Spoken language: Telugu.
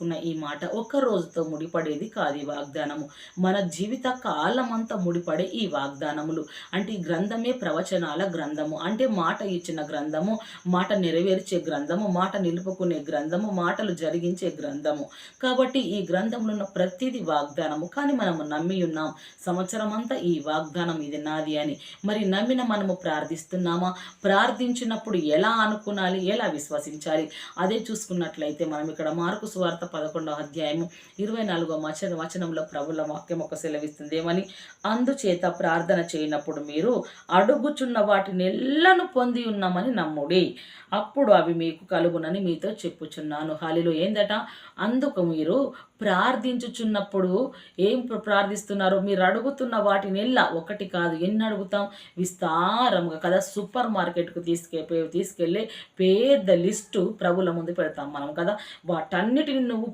ఉన్న ఈ మాట ఒక్క రోజుతో ముడిపడేది కాదు ఈ వాగ్దానము. మన జీవిత కాలమంతా ముడిపడే ఈ వాగ్దానములు. అంటే ఈ గ్రంథమే ప్రవచనాల గ్రంథము. అంటే మాట ఇచ్చిన గ్రంథము మాట నెరవేర్చే గ్రంథము మాట నిలుపుకునే గ్రంథము మాటలు జరిగించే గ్రంథము. కాబట్టి ఈ గ్రంథంలో ఉన్న ప్రతిదీ వాగ్దానము. కానీ మనము నమ్మి ఉన్నాం సంవత్సరం అంతా ఈ వాగ్దానం ఇది నాది అని. మరి నమ్మిన మనము ప్రార్థిస్తున్నామా? ప్రార్థించినప్పుడు ఎలా అనుకునాలి? ఎలా విశ్వసించాలి? అదే చూసుకున్నట్లయితే మనం ఇక్కడ మార్కు స్వార్థ పదకొండవ అధ్యాయము ఇరవై నాలుగో వచన వచనంలో ప్రభుల వాక్యం ఒక సెలవిస్తుంది. ఏమని? అందుచేత ప్రార్థన చేయనప్పుడు మీరు అడుగుచున్న వాటిని ఎల్లను పొంది ఉన్నామని నమ్ముడి. అప్పుడు అవి మీకు కలుగునని మీతో చెప్పుచున్నాను. హాలిలో ఏందట? అందుకు మీరు ప్రార్థించుచున్నప్పుడు ఏం ప్రార్థిస్తున్నారు మీరు అడుగుతున్న వాటినెల్లా ఒకటి కాదు. ఎన్ని అడుగుతాం? విస్తారంగా కదా సూపర్ మార్కెట్కు తీసుకె తీసుకెళ్ళి పెద్ద లిస్టు ప్రభుల ముందు పెడతాం మనం కదా. వాటన్నిటిని నువ్వు